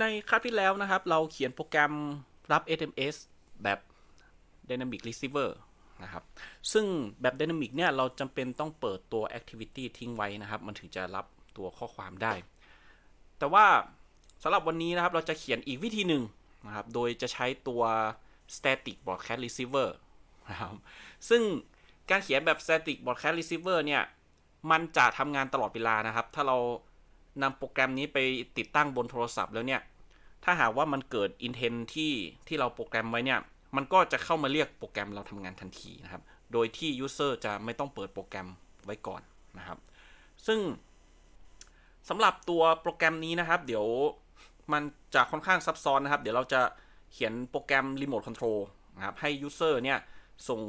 ในคราวที่แล้วนะครับ เราเขียนโปรแกรมรับ SMS แบบ Dynamic Receiver นะครับ ซึ่งแบบ Dynamic เนี่ย เราจำเป็นต้องเปิดตัว Activity ทิ้งไว้นะครับ มันถึงจะรับตัวข้อความได้ แต่ว่าสำหรับวันนี้นะครับ เราจะเขียนอีกวิธีหนึ่งนะครับ โดยจะใช้ตัว Static Broadcast Receiver นะครับซึ่งการเขียนแบบ Static Broadcast Receiver เนี่ย มันจะทำงานตลอดเวลานะครับ ถ้าเรา นำโปรแกรมนี้ไปติดตั้งบนโทรศัพท์แล้วเนี่ย ถ้าหากว่ามันเกิด intent ที่ที่เราโปรแกรมไว้เนี่ย มันก็จะเข้ามาเรียกโปรแกรมเราทำงานทันทีนะครับ โดยที่ user จะไม่ต้องเปิดโปรแกรมไว้ก่อนนะครับ ซึ่งสำหรับตัวโปรแกรมนี้นะครับ เดี๋ยวมันจะค่อนข้างซับซ้อนนะครับ เดี๋ยวเราจะเขียนโปรแกรม Remote Control นะครับ ให้ user เนี่ยส่ง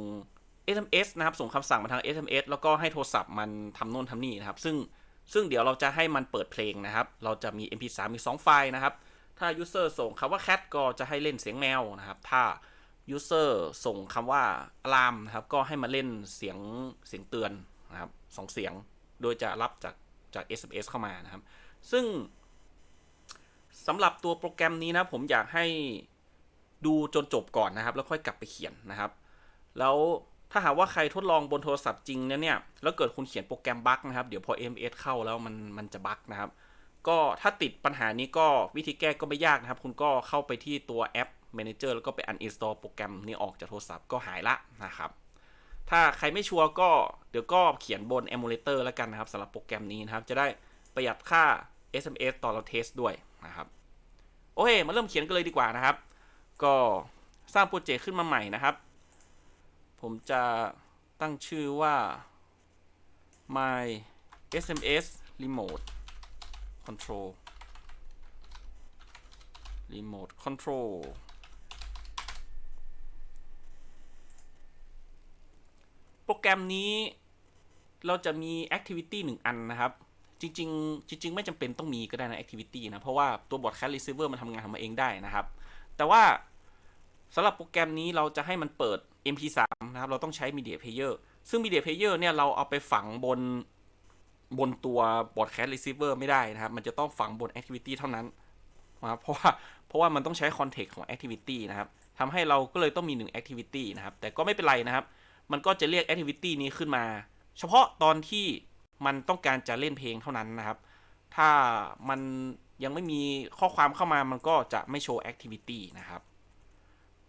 SMS นะครับ ส่งคำสั่งมาทาง SMS แล้วก็ให้โทรศัพท์มันทำโน่นทำนี่นะครับ ซึ่ง ซึ่งเดี๋ยวเราจะให้มันเปิดเพลงนะครับ เราจะมี MP3 มี 2 ไฟล์นะครับ ถ้า user ส่งคำว่า cat ก็จะให้เล่นเสียงแมวนะครับ ถ้า user ส่งคำว่า alarm นะครับ ก็ให้มาเล่นเสียงเสียงเตือนนะครับสองเสียง โดยจะรับจากจาก SMS เข้ามานะครับ ซึ่งสำหรับตัวโปรแกรมนี้นะผมอยากให้ดูจนจบก่อนนะครับ แล้วค่อยกลับไปเขียนนะครับ แล้ว ถ้าหากว่าใครทดลองบนโทรศัพท์จริงเนี่ยเนี่ย แล้วเกิดคุณเขียนโปรแกรมบั๊กนะครับ เดี๋ยวพอ MS เข้าแล้วมันมันจะบั๊กนะครับ ก็ถ้าติดปัญหานี้ก็วิธีแก้ก็ไม่ยากนะครับ คุณก็เข้าไปที่ตัวแอป Manager แล้วก็ไป uninstall โปรแกรมนี้ออกจากโทรศัพท์ก็หายละนะครับ ถ้าใครไม่ชัวร์ก็เดี๋ยวก็เขียนบน emulator แล้วกันนะครับสำหรับโปรแกรมนี้นะครับ จะได้ประหยัดค่า SMS ตอนเราเทสด้วยนะครับ โอเค มาเริ่มเขียนกันเลยดีกว่านะครับ ก็สร้างโปรเจกต์ขึ้นมาใหม่นะครับ ผมจะตั้งชื่อว่า my SMS remote control remote control โปรแกรมนี้เราจะมี activity หนึ่งอันนะครับ จริงๆ จริง ๆ ไม่จำเป็นต้องมีก็ได้นะ activity นะ เพราะว่าตัว broadcast receiver มันทำงานของมันเองได้นะครับ แต่ว่าสำหรับโปรแกรมนี้เราจะให้มันเปิด mp3 นะครับ เราต้องใช้ media player ซึ่ง media player เนี่ย เราเอาไปฝังบนบนตัว broadcast receiver ไม่ได้นะครับ มันจะต้องฝังบน activity เท่านั้นนะครับเพราะว่าเพราะว่ามันต้องใช้ context ของ activity นะครับทำให้เราก็เลยต้องมี 1 activity นะครับ แต่ก็ไม่เป็นไรนะครับ มันก็จะเรียก activity นี้ขึ้นมา เฉพาะตอนที่มันต้องการจะเล่นเพลงเท่านั้นนะครับ ถ้ามันยังไม่มีข้อความเข้ามามันก็จะไม่โชว์ activity นะครับ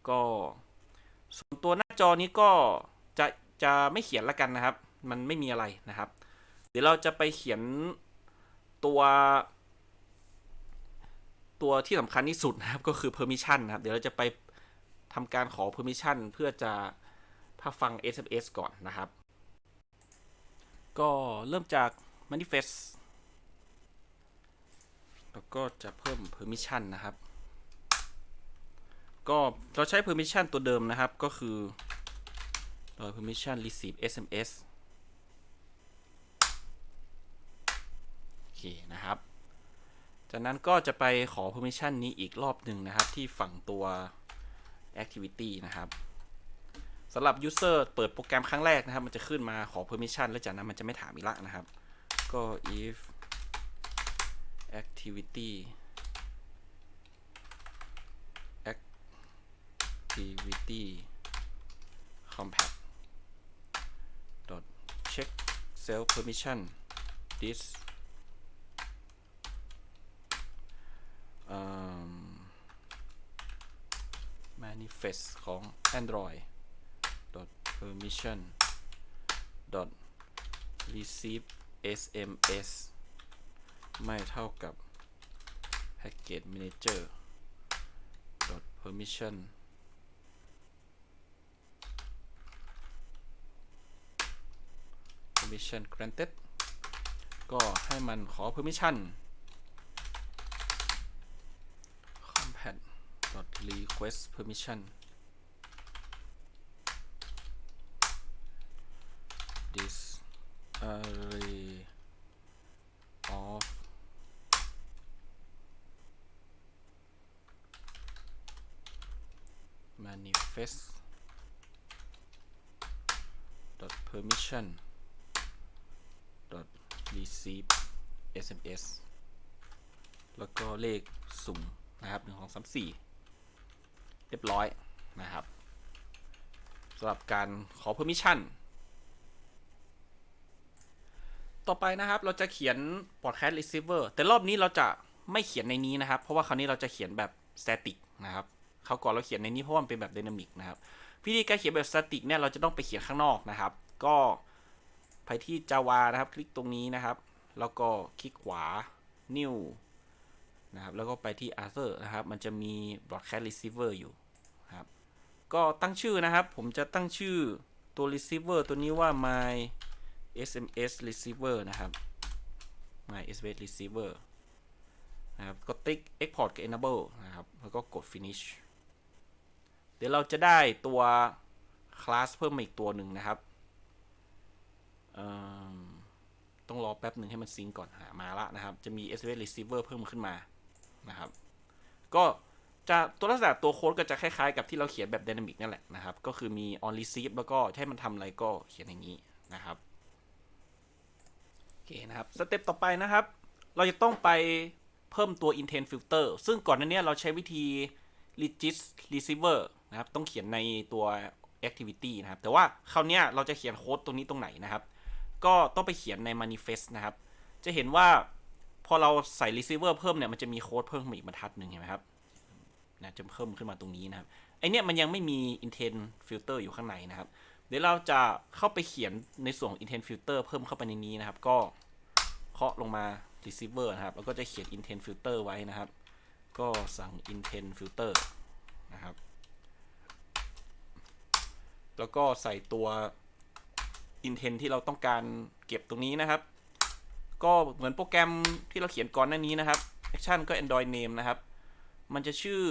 ก็ ส่วนตัวหน้าจอนี้ก็จะจะไม่เขียนละกันนะครับ มันไม่มีอะไรนะครับ เดี๋ยวเราจะไปเขียนตัว ตัวที่สำคัญที่สุดนะครับก็คือ permission นะครับ เดี๋ยวเราจะไปทำการขอ permission เพื่อจะถ้าฟัง SMS ก่อนนะครับ ก็เริ่มจาก manifest แล้วก็จะเพิ่ม permission นะครับ ก็เราใช้ permission ตัวเดิมนะครับ ก็คือโดย permission receive SMS โอเคนะครับ จากนั้นก็จะไปขอ permission นี้อีกรอบหนึ่งนะครับ ที่ฝั่งตัว activity นะครับสำหรับ user เปิดโปรแกรมครั้งแรกนะครับ มันจะขึ้นมาขอ permission แล้วจากนั้นมันจะไม่ถามอีกละนะครับ ก็ if activity activity compact dot check self permission this um, manifest ของ Android dot permission dot receive SMS ไม่เท่ากับ package manager dot permission permission granted ก็ให้มันขอ permission compat request permission this array of manifest dot permission dot receive sms แล้วก็เลขสุ่มนะครับหนึ่งสองสามสี่เรียบร้อยนะครับสำหรับการขอ permission ต่อไปนะครับเราจะเขียน broadcast receiver แต่รอบนี้เราจะไม่เขียนในนี้นะครับ เพราะว่าคราวนี้เราจะเขียนแบบ static นะครับคราก่อนเราเขียนในนี้เพราะว่ามันเป็นแบบ dynamic นะครับวิธีการเขียนแบบ static เนี่ยเราจะต้องไปเขียนข้างนอกนะครับ ก็ไปที่ Java นะครับ คลิกตรงนี้นะครับ แล้วก็คลิกขวา new นะครับ แล้วก็ไปที่ other นะครับ มันจะมี broadcast receiver อยู่ครับ ก็ตั้งชื่อนะครับ ผมจะตั้งชื่อตัว receiver ตัวนี้ว่า my SMS receiver นะครับ my SMS receiver นะครับ ก็ติ๊ก export กับ enable นะครับ แล้วก็กด finish เดี๋ยวเราจะได้ตัวคลาสเพิ่มมาอีกตัวหนึ่งนะครับ เอิ่ม ต้องรอแป๊บหนึ่งให้มันซิงก์ก่อนหามาละนะครับ จะมี SMS receiver เพิ่มขึ้นมานะครับ ก็จะตัวลักษณะตัวโค้ดก็จะคล้ายๆ กับที่เราเขียนแบบ Dynamic นั่นแหละนะครับ ก็คือมี on receive แล้วก็ให้มันทำอะไรก็เขียนอย่างนี้นะครับโอเคนะครับ สเต็ปต่อไปนะครับ เราจะต้องไปเพิ่มตัว intent filter ซึ่งก่อนหน้านี้เราใช้วิธี regist receiver นะครับ ต้องเขียนในตัว activity นะครับ แต่ว่าคราวนี้เราจะเขียนโค้ดตรงนี้ตรงไหนนะครับ ก็ต้องไปเขียนใน manifest นะครับ จะเห็นว่าพอเราใส่ receiver เพิ่มเนี่ย มันจะมีโค้ดเพิ่มมาอีกบรรทัดหนึ่งเห็นไหมครับนะจะเพิ่มขึ้นมาตรงนี้นะครับ ไอเนี้ยมันยังไม่มี intent filter อยู่ข้างในนะครับ เดี๋ยวเราจะเข้าไปเขียนในส่วนของ intent filter เพิ่มเข้าไปในนี้นะครับ ก็เคาะลงมา receiver นะครับ แล้วก็จะเขียน intent filter ไว้นะครับ ก็สั่ง intent filter นะครับ แล้วก็ใส่ตัว intent ที่เราต้องการเก็บตรงนี้นะครับ ก็เหมือนโปรแกรมที่เราเขียนก่อนหน้านี้นะครับ action ก็ android name นะครับ มันจะชื่อ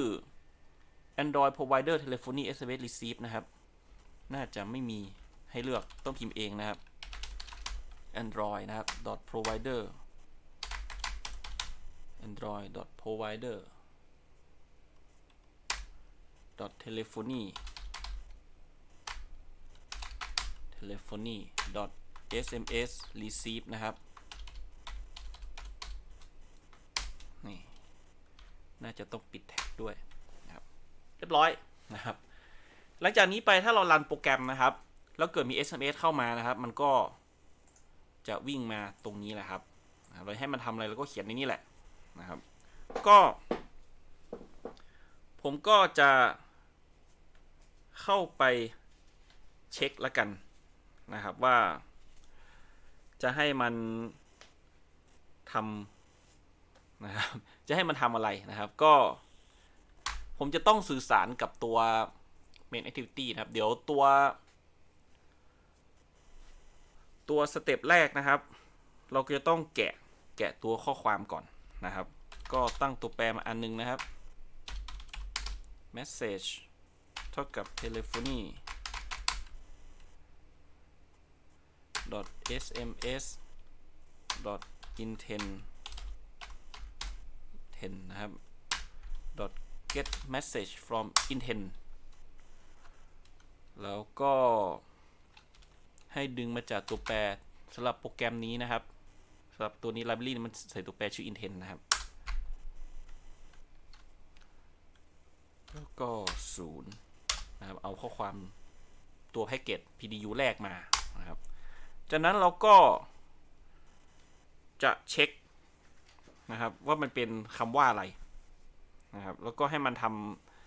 android provider telephony SMS receive นะครับ น่าจะไม่มีให้เลือกต้องพิมพ์เองนะครับ android นะครับ dot provider android dot provider dot telephony telephony dot sms receive นะครับ นี่ น่าจะต้องปิดแท็กด้วยนะครับเรียบร้อยนะครับ หลังจากนี้ไปถ้าเรารันโปรแกรมนะครับ แล้วเกิดมี SMS เข้ามานะครับ มันก็จะวิ่งมาตรงนี้แหละครับเราให้มันทำอะไรเราก็เขียนในนี้แหละนะครับ ก็ ผมก็จะเข้าไปเช็คละกัน นะครับว่า จะให้มันทำนะครับ จะให้มันทำอะไรนะครับ ก็ ผมจะต้องสื่อสารกับตัว main activity นะครับ เดี๋ยวตัว ตัวสเต็ปแรกนะครับ เราจะต้องแกะแกะตัวข้อความก่อนนะครับ ก็ตั้งตัวแปรมาอันนึงนะครับ message เท่ากับ telephony dot sms dot intent 10นะครับ dot get message from intent แล้วก็ให้ดึงมาจากตัวแปรสำหรับโปรแกรมนี้นะครับสำหรับตัวนี้ library มันใส่ตัวแปรชื่อ intent นะครับ แล้วก็ศูนย์นะครับ เอาข้อความตัวแพ็กเกจ PDU แรกมานะครับ จากนั้นเราก็จะเช็คนะครับว่ามันเป็นคำว่าอะไรนะครับแล้วก็ให้มันท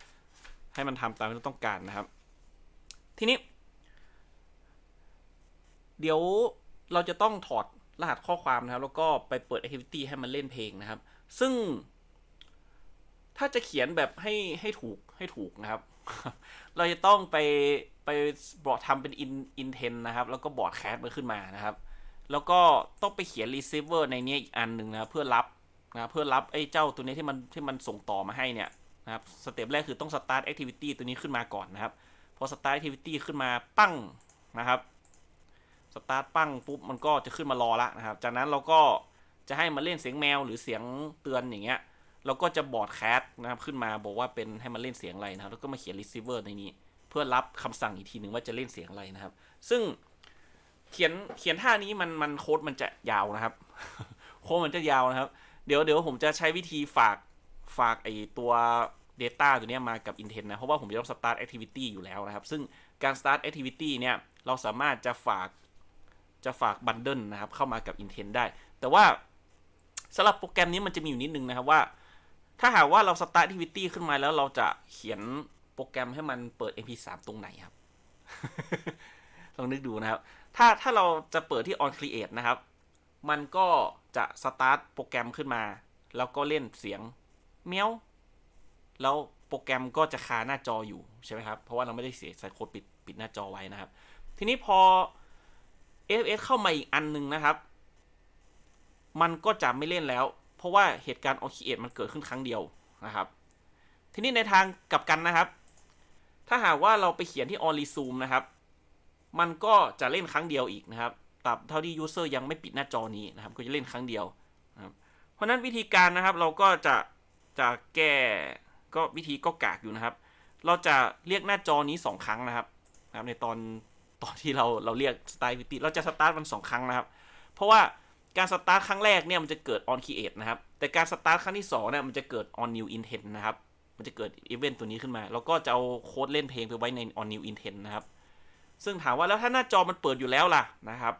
ำให้มันทำตามที่เราต้องการนะครับ ทีนี้ เดี๋ยวเราจะต้องถอดรหัสข้อความนะครับ แล้วก็ไปเปิด activity ให้มันเล่นเพลงนะครับ ซึ่ง ถ้าจะเขียนแบบให้ให้ถูกให้ถูกนะครับ เราจะต้องไป ไปบอกทำเป็น in intent นะครับ แล้วก็บอร์ดแคสมันขึ้นมานะครับ แล้วก็ต้องไปเขียน receiver ในนี้อีกอันหนึ่งนะเพื่อรับนะเพื่อรับไอ้เจ้าตัวนี้ที่มันที่มันส่งต่อมาให้เนี่ยนะครับสเต็ปแรกคือต้อง start activity ตัวนี้ขึ้นมาก่อนนะครับ พอ start activity ขึ้นมาปั้งนะครับ start ปั้งปุ๊บมันก็จะขึ้นมารอละนะครับ จากนั้นเราก็จะให้มันเล่นเสียงแมวหรือเสียงเตือนอย่างเงี้ยเราก็จะบอร์ดแคสนะครับขึ้นมาบอกว่าเป็นให้มันเล่นเสียงอะไรนะครับแล้วก็มาเขียน receiver ในนี้ เพื่อรับคำสั่งอีกทีหนึ่งว่าจะเล่นเสียงอะไรนะครับ ซึ่งเขียนเขียนท่านี้มันมันโค้ดมันจะยาวนะครับ โค้ดมันจะยาวนะครับ เดี๋ยวเดี๋ยวผมจะใช้วิธีฝากฝากไอตัว Data ตัวนี้มากับ intent นะ เพราะว่าผมจะต้อง start activity อยู่แล้วนะครับ ซึ่งการ start activity เนี่ย เราสามารถจะฝากจะฝาก bundle นะครับ เข้ามากับ intent ได้ แต่ว่าสำหรับโปรแกรมนี้มันจะมีอยู่นิดนึงนะครับว่า ถ้าหากว่าเรา start activity ขึ้นมาแล้วเราจะเขียน โปรแกรมให้มันเปิด mp3 ตรงไหนครับ ลองนึกดูนะครับ ถ้าถ้าเราจะเปิดที่ on create นะครับ มันก็จะ start โปรแกรมขึ้นมา แล้วก็เล่นเสียงเมียว แล้วโปรแกรมก็จะคาหน้าจออยู่ใช่ไหมครับ เพราะว่าเราไม่ได้เสียใส่โค้ดปิดปิดหน้าจอไว้นะครับ ทีนี้พอ FS เข้ามาอีกอันหนึงนะครับ มันก็จะไม่เล่นแล้ว เพราะว่าเหตุการณ์ o c r e a t e มันเกิดขึ้นครั้งเดียวนะครับ ทีนี้ในทางกลับกันนะครับ ถ้าหากว่าเราไปเขียนที่ on resume นะครับ มันก็จะเล่นครั้งเดียวอีกนะครับตราบเท่าที่ user ยังไม่ปิดหน้าจอนี้นะครับ ก็จะเล่นครั้งเดียวนะครับ เพราะนั้นวิธีการนะครับเราก็จะจะแก้ก็วิธีก็กากอยู่นะครับ เราจะเรียกหน้าจอนี้ 2 ครั้งนะครับนะครับ ในตอนตอนที่เราเราเรียก start activity เราจะ start มัน 2 ครั้งนะครับ เพราะว่าการสตาร์ทครั้งแรกเนี่ยมันจะเกิด on create นะครับ แต่การสตาร์ทครั้งที่2เนี่ยมันจะเกิด on new intent นะครับ มันจะเกิด event ตัวนี้ขึ้นมา แล้วก็จะเอาโค้ดเล่นเพลงไปไว้ใน on new intent นะครับ ซึ่งถามว่าแล้วถ้าหน้าจอมันเปิดอยู่แล้วล่ะนะครับ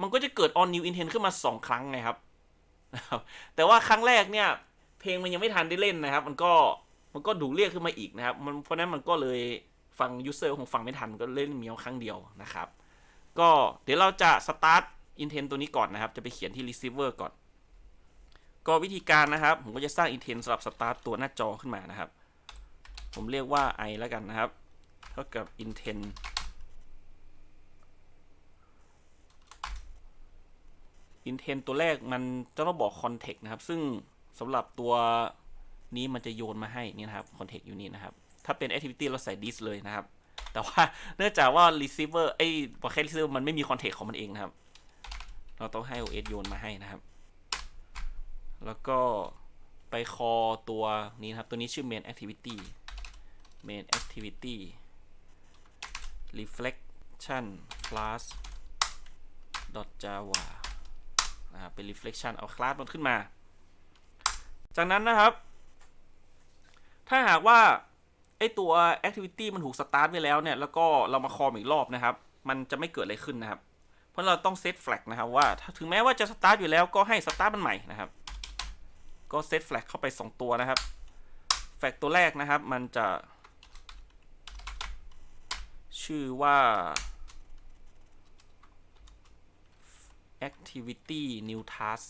มันก็จะเกิด on new intent ขึ้นมา 2 ครั้งไงครับ แต่ว่าครั้งแรกเนี่ย เพลงมันยังไม่ทันได้เล่นนะครับ มันก็มันก็ถูเรียกขึ้นมาอีกนะครับ มันเพราะนั้นมันก็เลยฟังยูเซอร์คงฟังไม่ทันก็เล่นเมียวครั้งเดียวนะครับ ก็เดี๋ยวเราจะ start intent ตัวนี้ก่อนนะครับ จะไปเขียนที่ receiver ก่อน ก็วิธีการนะครับ ผมก็จะสร้าง intent สำหรับ start ตัวหน้าจอขึ้นมานะครับ ผมเรียกว่า i แล้วกันนะครับ เท่ากับ intent intent ตัวแรกมันจะต้องบอก context นะครับ ซึ่งสำหรับตัวนี้มันจะโยนมาให้นี่นะครับ context อยู่นี่นะครับ ถ้าเป็น activity เราใส่ this เลยนะครับ แต่ว่าเนื่องจากว่า receiver ไอ้บอกแค่ receiver มันไม่มี context ของมันเองนะครับ เราต้องให้ OS โยนมาให้นะครับ แล้วก็ไปคอตัวนี้นะครับ ตัวนี้ชื่อ main activity main activity reflection class java นะเป็น reflection เอาคลาสมันขึ้นมา จากนั้นนะครับ ถ้าหากว่า ไอตัว activity มันถูก start ไว้แล้วเนี่ย แล้วก็เรามาคอมอีกรอบนะครับ มันจะไม่เกิดอะไรขึ้นนะครับ เพราะเราต้องเซต flag นะครับว่า ถึงแม้ว่าจะ start อยู่แล้วก็ให้ start มันใหม่นะครับ ก็เซต flag เข้าไป 2 ตัวนะครับ flag ตัวแรกนะครับ มันจะ ชื่อว่า activity new task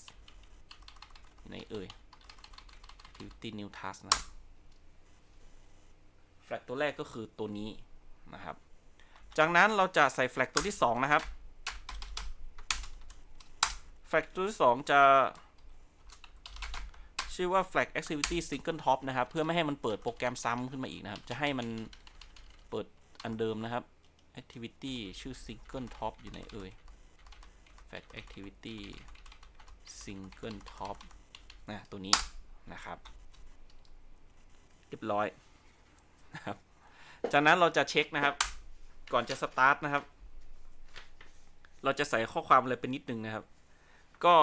ไหนเอ่ย activity new task นะ แฟลกตัวแรกก็คือตัวนี้นะครับ จากนั้นเราจะใส่แฟลกตัวที่ 2 นะครับ แฟลกตัวที่ 2 จะชื่อว่า flag activity single top นะครับ เพื่อไม่ให้มันเปิดโปรแกรมซ้ำขึ้นมาอีกนะครับ จะให้มัน อันเดิมนะครับ activity ชื่อ single top อยู่ไหนเอ่ย flag activity single top นะตัวนี้นะครับ เรียบร้อยนะครับ จากนั้นเราจะเช็คนะครับ ก่อนจะสตาร์ทนะครับ เราจะใส่ข้อความอะไรเป็นนิดนึงนะครับ ก็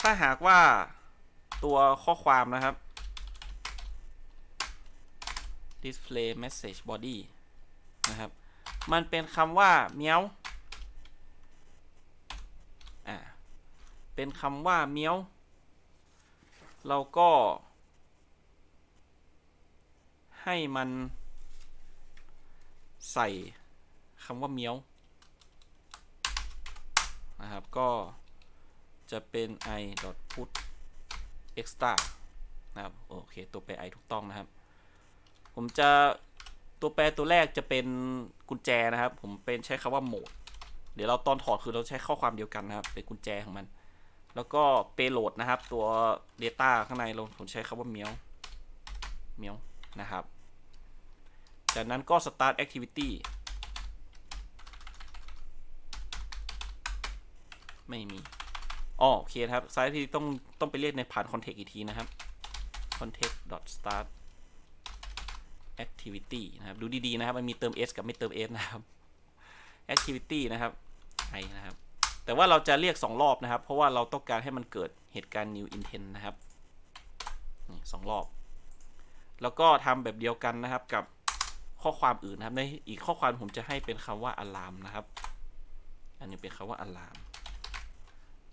ถ้าหากว่าตัวข้อความนะครับ display message body นะครับ มันเป็นคำว่าเมียวอ่าเป็นคำว่าเมียวเราก็ ให้มันใส่คำว่าเมียวนะครับ ก็จะเป็น i put extra นะครับ โอเค ตัวแปร i ถูกต้องนะครับ ผมจะ ตัวแปรตัวแรกจะเป็นกุญแจนะครับ ผมเป็นใช้คำว่าโหมด เดี๋ยวเราตอนถอดคือเราใช้ข้อความเดียวกันนะครับ เป็นกุญแจของมัน แล้วก็ payload นะครับ ตัว data ข้างในเราผมใช้คำว่าเมียวเมียวนะครับ จากนั้นก็ start activity ไม่มีอ๋อโอเคครับ start activity ต้องต้องไปเรียกในผ่าน context อีกทีนะครับ context dot start activity นะครับ ดูดีๆนะครับ มันมีเติม s กับไม่เติม s นะครับ activity นะครับ i นะครับ แต่ว่าเราจะเรียก 2 รอบนะครับ เพราะว่าเราต้องการให้มันเกิดเหตุการณ์ new intent นะครับสองรอบ แล้วก็ทำแบบเดียวกันนะครับกับข้อความอื่นนะครับ ในอีกข้อความผมจะให้เป็นคำว่า alarm นะครับ อันนี้เป็นคำว่า alarm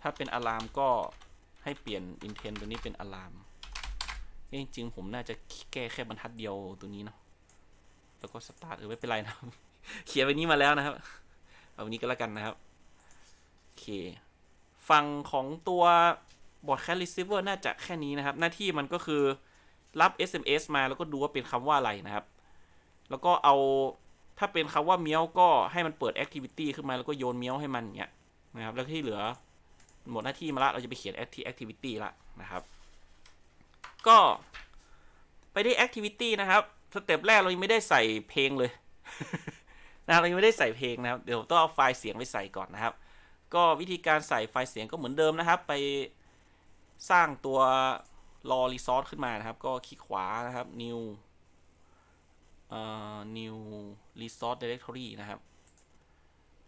ถ้าเป็น alarm ก็ให้เปลี่ยน intent ตัวนี้เป็น alarm จริงๆผมน่าจะแก้แค่บรรทัดเดียวตัวนี้เนาะแล้วก็ start เออไม่เป็นไรนะเขียนไว้นี้มาแล้วนะครับ เอาวันนี้ก็แล้วกันนะครับ โอเค ฝั่งของตัว broadcast receiver น่าจะแค่นี้นะครับ หน้าที่มันก็คือรับ SMS มาแล้วก็ดูว่าเป็นคำว่าอะไรนะครับ แล้วก็เอาถ้าเป็นคำว่าเมียวก็ให้มันเปิด activity ขึ้นมาแล้วก็โยนเมียวให้มันเงี้ยนะครับ แล้วที่เหลือหมดหน้าที่มาละเราจะไปเขียน acti- activity ละนะครับ ก็ไปได้ activity นะครับ สเต็ปแรกเรายังไม่ได้ใส่เพลงเลยนะเรายังไม่ได้ใส่เพลงนะครับ เดี๋ยวต้องเอาไฟล์เสียงไปใส่ก่อนนะครับ ก็วิธีการใส่ไฟล์เสียงก็เหมือนเดิมนะครับ ไปสร้างตัวรอ resource ขึ้นมานะครับ ก็คลิกขวานะครับ new เอ่อ new resource directory นะครับ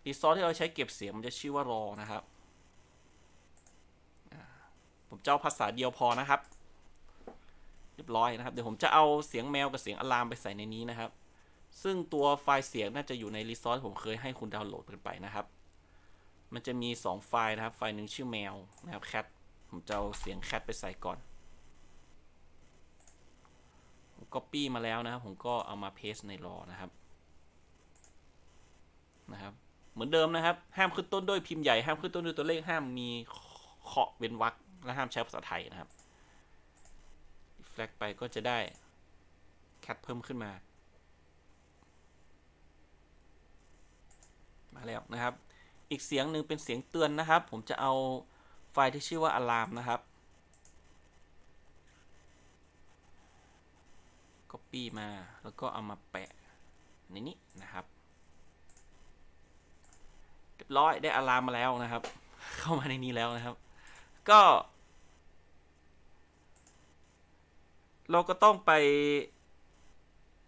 resource ที่เราใช้เก็บเสียงมันจะชื่อว่ารอนะครับ ผมเจะเอาภาษาเดียวพอนะครับ เรียบร้อยนะครับ เดี๋ยวผมจะเอาเสียงแมวกับเสียงอะลามไปใส่ในนี้นะครับ ซึ่งตัวไฟล์เสียงน่าจะอยู่ในรีซอสผมเคยให้คุณดาวน์โหลดกันไปนะครับ มันจะมี 2 ไฟล์นะครับ ไฟล์หนึ่งชื่อแมวนะครับ cat ผมจะเอาเสียง cat ไปใส่ก่อนผม copy มาแล้วนะครับ ผมก็เอามา paste ในรอนะครับนะครับ เหมือนเดิมนะครับ ห้ามขึ้นต้นด้วยพิมพ์ใหญ่ ห้ามขึ้นต้นด้วยตัวเลข ห้ามมีเคาะเว้นวรรค และห้ามใช้ภาษาไทยนะครับ แฟลกไปก็จะได้ cat เพิ่มขึ้นมา มาแล้วนะครับ อีกเสียงหนึ่งเป็นเสียงเตือนนะครับ ผมจะเอาไฟล์ที่ชื่อว่า alarm นะครับ copy มาแล้วก็เอามาแปะในนี้นะครับเรียบร้อยได้ alarm มาแล้วนะครับ เข้ามาในนี้แล้วนะครับ ก็ เราก็ต้องไป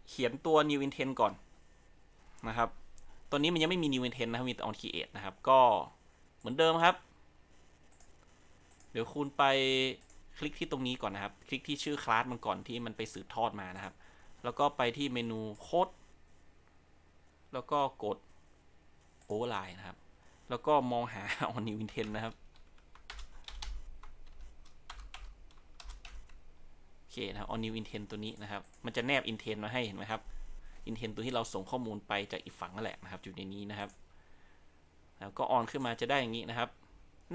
เขียนตัว new intent ก่อนนะครับตัวนี้มันยังไม่มี new intent นะครับ มีแต่ on create นะครับ ก็เหมือนเดิมครับ เดี๋ยวคุณไปคลิกที่ตรงนี้ก่อนนะครับ คลิกที่ชื่อคลาสมันก่อนที่มันไปสืบทอดมานะครับ แล้วก็ไปที่เมนูโค้ด แล้วก็กด override นะครับ แล้วก็มองหา on new intent นะครับ อเคนะครับ on new intent ตัวนี้นะครับ มันจะแนบ intent มาให้เห็นไหมครับ intent ตัวที่เราส่งข้อมูลไปจากอีกฝั่งนั่นแหละนะครับอยู่ในนี้นะครับ แล้วก็ on ขึ้นมาจะได้อย่างนี้นะครับ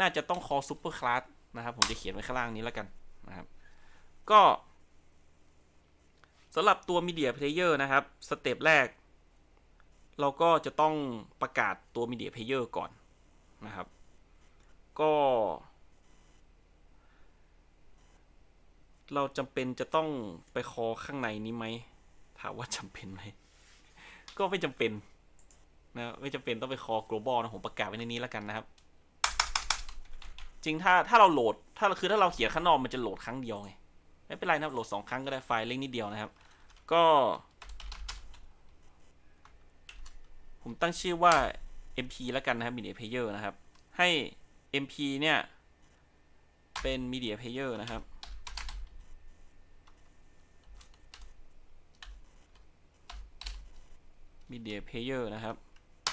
น่าจะต้อง call super class นะครับ ผมจะเขียนไว้ข้างล่างนี้แล้วกันนะครับ ก็สำหรับตัว media player นะครับ สเต็ปแรก เราก็จะต้องประกาศตัว media player ก่อนนะครับ ก็ เราจำเป็นจะต้องไปคอข้างในนี้ไหมถามว่าจำเป็นไหม ก็ไม่จำเป็นนะไม่จำเป็นต้องไปคอ global นะผมประกาศไว้ในนี้แล้วกันนะครับ จริงถ้าถ้าเราโหลดถ้าคือถ้าเราเขียนข้างนอกมันจะโหลดครั้งเดียวไงไม่เป็นไรนะครับโหลดสองครั้งก็ได้ไฟล์เล็กนิดเดียวนะครับ ก็ ผมตั้งชื่อว่า mp แล้วกันนะครับ media player นะครับ ให้ mp เนี่ย เป็น media player นะครับ media player นะครับ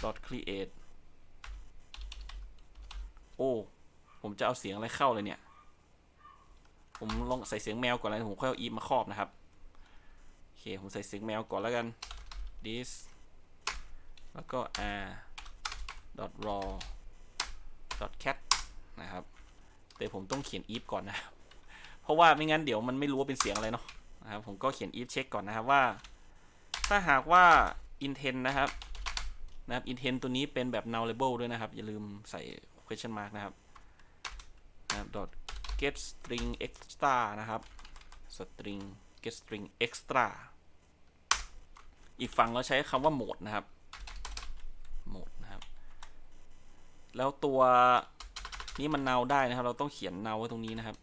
dot create โอ้ ผมจะเอาเสียงอะไรเข้าเลยเนี่ย ผมลองใส่เสียงแมวก่อนแล้วผมค่อยเอา e มาครอบนะครับ โอเค ผมใส่เสียงแมวก่อนแล้วกัน this แล้วก็ r dot raw dot cat นะครับ แต่ผมต้องเขียน if ก่อนนะครับ เพราะว่าไม่งั้นเดี๋ยวมันไม่รู้ว่าเป็นเสียงอะไรเนาะนะครับ ผมก็เขียน if เช็คก่อนนะครับว่า ถ้าหากว่า intent นะครับนะครับ intent ตัวนี้เป็นแบบ nullable ด้วยนะครับ อย่าลืมใส่ question mark นะครับนะครับ dot get string extra นะครับ string get string extra อีกฝั่งเราใช้คำว่า mode นะครับ mode นะครับ แล้วตัวนี้มัน null ได้นะครับ เราต้องเขียน null ไว้ตรงนี้นะครับ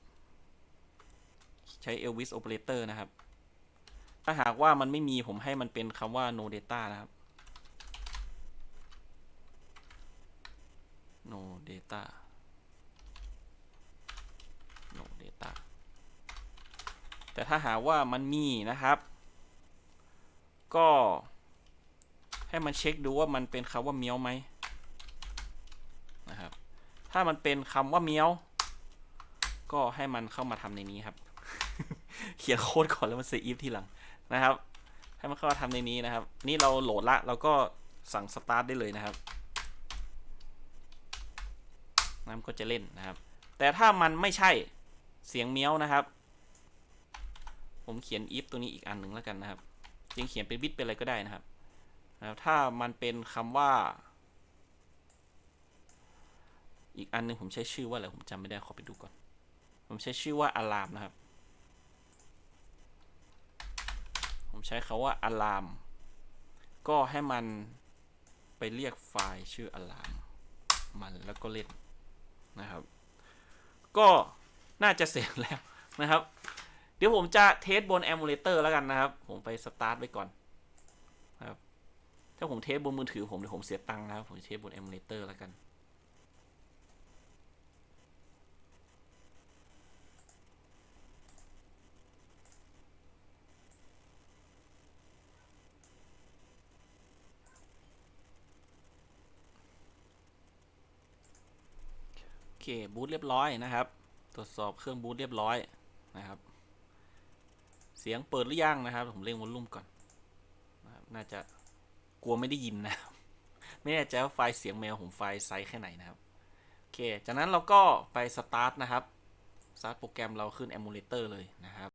ใช้ Elvis operator นะครับ ถ้าหากว่ามันไม่มีผมให้มันเป็นคำว่า no data นะครับ no data no data แต่ถ้าหากว่ามันมีนะครับ ก็ให้มันเช็คดูว่ามันเป็นคำว่าเมียวไหมนะครับ ถ้ามันเป็นคำว่าเมียวก็ให้มันเข้ามาทำในนี้ครับ เขียนโค้ดก่อนแล้วมันเซฟทีหลัง นะครับ ให้มันเข้ามาทำในนี้นะครับ นี่เราโหลดละเราก็สั่งสตาร์ทได้เลยนะครับน้ำก็จะเล่นนะครับ แต่ถ้ามันไม่ใช่เสียงเมียวนะครับ ผมเขียน if ตัวนี้อีกอันหนึ่งแล้วกันนะครับจริงเขียนเป็นบิตเป็นอะไรก็ได้นะครับนะครับ ถ้ามันเป็นคำว่า อีกอันหนึงผมใช้ชื่อว่าอะไรผมจำไม่ได้ขอไปดูก่อน ผมใช้ชื่อว่า alarm นะครับ ผมใช้คาว่า alarm ก็ให้มันไปเรียกไฟล์ชื่อ alarm มันแล้วก็เล่นนะครับ ก็น่าจะเสร็จแล้วนะครับ เดี๋ยวผมจะเทสบน emulator แล้วกันนะครับ ผมไปสตาร์ทไว้ก่อนนะครับถ้าผมเทสบนมือถือผมเดี๋ยวผมเสียตังค์นะครับ ผมเทสบน emulator แล้วกัน อเคบูตเรียบร้อยนะครับ ตรวจสอบเครื่องบูตเรียบร้อยนะครับ เสียงเปิดหรือยังนะครับ ผมเร่งวอลลุ่มก่อนนะครับน่าจะกลัวไม่ได้ยินนะไม่แน่ใจว่าไฟล์เสียงแมวผมไฟล์ไซส์แค่ไหนนะครับโอเค จากนั้นเราก็ไปสตาร์ทนะครับสตาร์ทโปรแกรมเราขึ้น emulator เลยนะครับ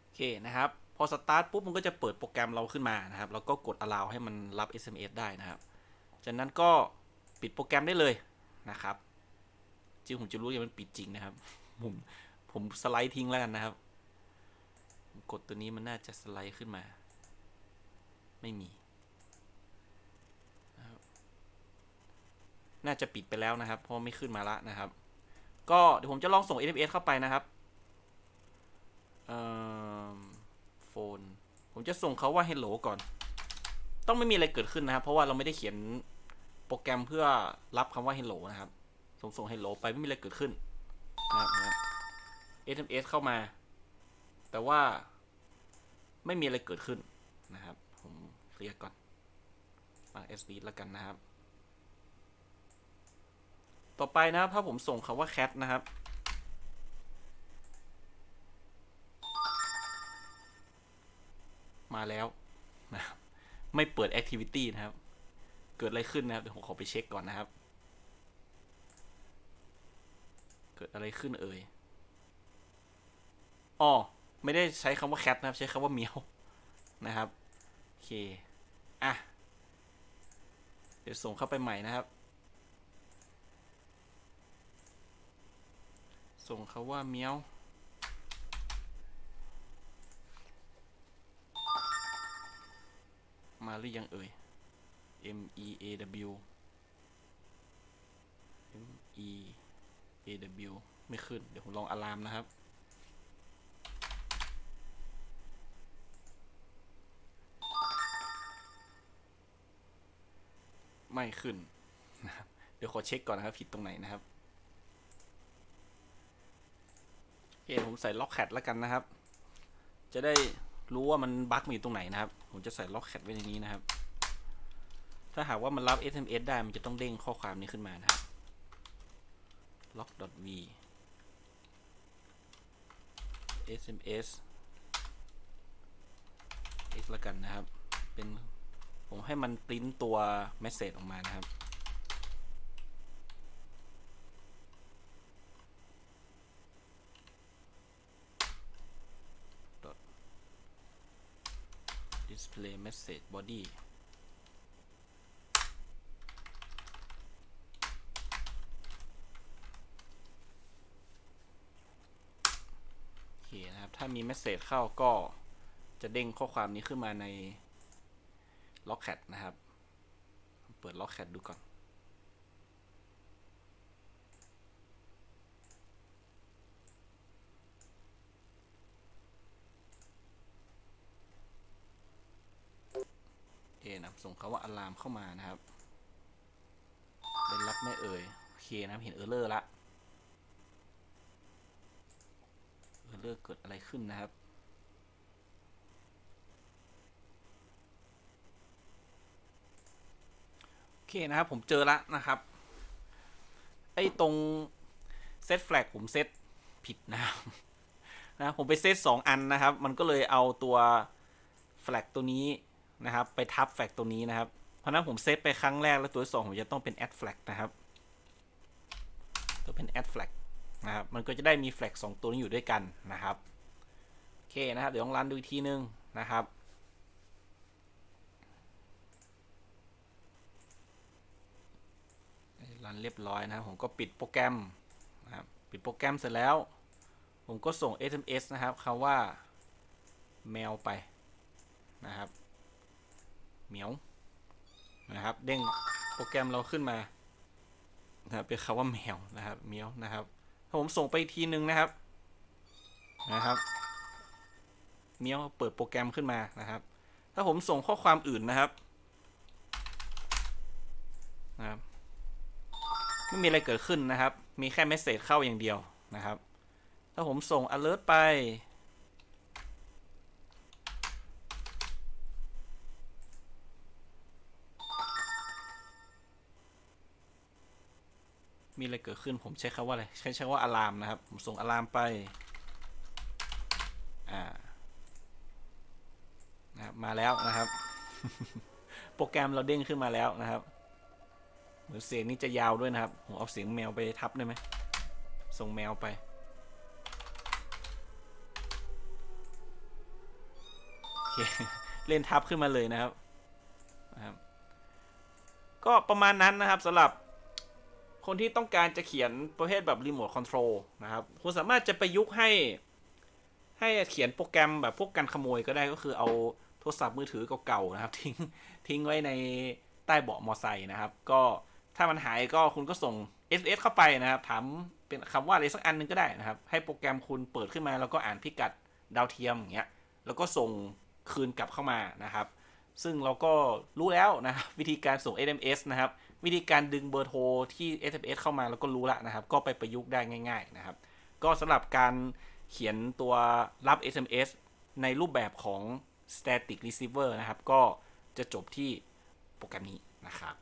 โอเคนะครับ พอสตาร์ทปุ๊บมันก็จะเปิดโปรแกรมเราขึ้นมานะครับ แล้วก็กด allow ให้มันรับ SMS ได้นะครับ จากนั้นก็ปิดโปรแกรมได้เลยนะครับจริงผมจะรู้ว่ามันปิดจริงนะครับ ผมผมสไลด์ทิ้งแล้วกันนะครับ กดตัวนี้มันน่าจะสไลด์ขึ้นมา ไม่มี น่าจะปิดไปแล้วนะครับ เพราะไม่ขึ้นมาละนะครับ ก็เดี๋ยวผมจะลองส่ง SMS เข้าไปนะครับ เอ่อ นผมจะส่งเขาว่า hello ก่อน ต้องไม่มีอะไรเกิดขึ้นนะครับ เพราะว่าเราไม่ได้เขียนโปรแกรมเพื่อรับคำว่า hello นะครับ ส่งส่ง hello ไปไม่มีอะไรเกิดขึ้นนะครับ SMS เข้ามา แต่ว่าไม่มีอะไรเกิดขึ้นนะครับ ผมเคลียร์ก่อนฟัง SD แล้วกันนะครับ ต่อไปนะครับถ้าผมส่งคำว่า cat นะครับ มาแล้วนะครับไม่เปิด activity นะครับ เกิดอะไรขึ้นนะครับ เดี๋ยวผมขอไปเช็คก่อนนะครับ เกิดอะไรขึ้นเอ่ยอ๋อไม่ได้ใช้คำว่า cat นะครับ ใช้คำว่าเมียวนะครับ โอเค อะ เดี๋ยวส่งเข้าไปใหม่นะครับ ส่งเขาว่าเมียว มาหรือยังเอ่ย M E A W M E A W ไม่ขึ้น เดี๋ยวผมลองอะลามนะครับไม่ขึ้นนะครับ เดี๋ยวขอเช็คก่อนนะครับ ผิดตรงไหนนะครับโอเคผมใส่ล็อกแคทแล้วกันนะครับ จะได้ รู้ว่ามันบั๊กมันอยู่ตรงไหนนะครับ ผมจะใส่ล็อกแคทไว้ในนี้นะครับ ถ้าหากว่ามันรับ SMS ได้มันจะต้องเด้งข้อความนี้ขึ้นมานะครับ lock.v sms x ล้วกันนะครับ เป็นผมให้มันปริ้นตัว message ออกมานะครับ display message body โอเคนะครับ ถ้ามี message เข้าก็จะเด้งข้อความนี้ขึ้นมาใน Locket นะครับ เปิด Locket ดูก่อน โอเคนะครับ ส่งคาว่า alarm เข้ามานะครับได้รับไม่เอ่ยโอเคนะครับเห็นเออร์เลอร์ละเออร์เลอร์เกิดอะไรขึ้นนะครับโอเคนะครับผมเจอแล้วนะครับไอ้ตรงเซตแฟลกผมเซตผิดนะครับนะผมไปเซตสองอันนะครับ มันก็เลยเอาตัวแฟลกตัวนี้ นะครับ ไปทับแฟลกตัวนี้นะครับ เพราะนั้นผมเซตไปครั้งแรกแล้วตัวที่สองผมจะต้องเป็น add flag นะครับ ตัวเป็น add flag นะครับ มันก็จะได้มีแฟลกสองตัวนี้อยู่ด้วยกันนะครับ โอเคนะครับ เดี๋ยวลองรันดูอีกทีนึงนะครับรันเรียบร้อยนะครับ ผมก็ปิดโปรแกรมนะครับปิดโปรแกรมเสร็จแล้ว ผมก็ส่ง SMS นะครับคำว่าแมวไปนะครับ เหมียวนะครับเด้งโปรแกรมเราขึ้นมานะครับเป็นคำว่าแมวนะครับเหมียวนะครับถ้าผมส่งไปอีกทีนึงนะครับนะครับเหมียวเปิดโปรแกรมขึ้นมานะครับ ถ้าผมส่งข้อความอื่นนะครับนะครับไม่มีอะไรเกิดขึ้นนะครับ มีแค่เมสเซจเข้าอย่างเดียวนะครับ ถ้าผมส่ง alert ไป มีอะไรเกิดขึ้นผมใช้คำว่าอะไรใช้ใช้ว่าอะลามนะครับ ผมส่งอะลามไป อ่านะครับมาแล้วนะครับ โปรแกรมเราเด้งขึ้นมาแล้วนะครับ เหมือนเสียงนี้จะยาวด้วยนะครับ ผมเอาเสียงแมวไปทับได้ไหมส่งแมวไป โอเค เล่นทับขึ้นมาเลยนะครับนะครับ ก็ประมาณนั้นนะครับสำหรับ คนที่ต้องการจะเขียนประเภทแบบรีโมทคอนโทรลนะครับ คุณสามารถจะประยุกต์ให้ ให้เขียนโปรแกรมแบบพวกกันขโมยก็ได้ก็คือเอาโทรศัพท์มือถือเก่าๆนะครับ ทิ้งทิ้งไว้ในใต้เบาะมอไซค์นะครับ ก็ถ้ามันหายก็คุณก็ส่ง SS เข้าไปนะครับ ถามเป็นคำว่าอะไรสักอันหนึงก็ได้นะครับ ให้โปรแกรมคุณเปิดขึ้นมา แล้วก็อ่านพิกัดดาวเทียมอย่างเงี้ยแล้วก็ส่งคืนกลับเข้ามานะครับ ซึ่งเราก็รู้แล้วนะครับวิธีการส่ง SMS นะครับ วิธีการดึงเบอร์โทรที่ SMS เข้ามาแล้วก็รู้ละนะครับ ก็ไปประยุกต์ได้ง่าย ๆนะครับ ก็สำหรับการเขียนตัวรับ SMS ในรูปแบบของ static receiver นะครับ ก็จะจบที่โปรแกรมนี้นะครับ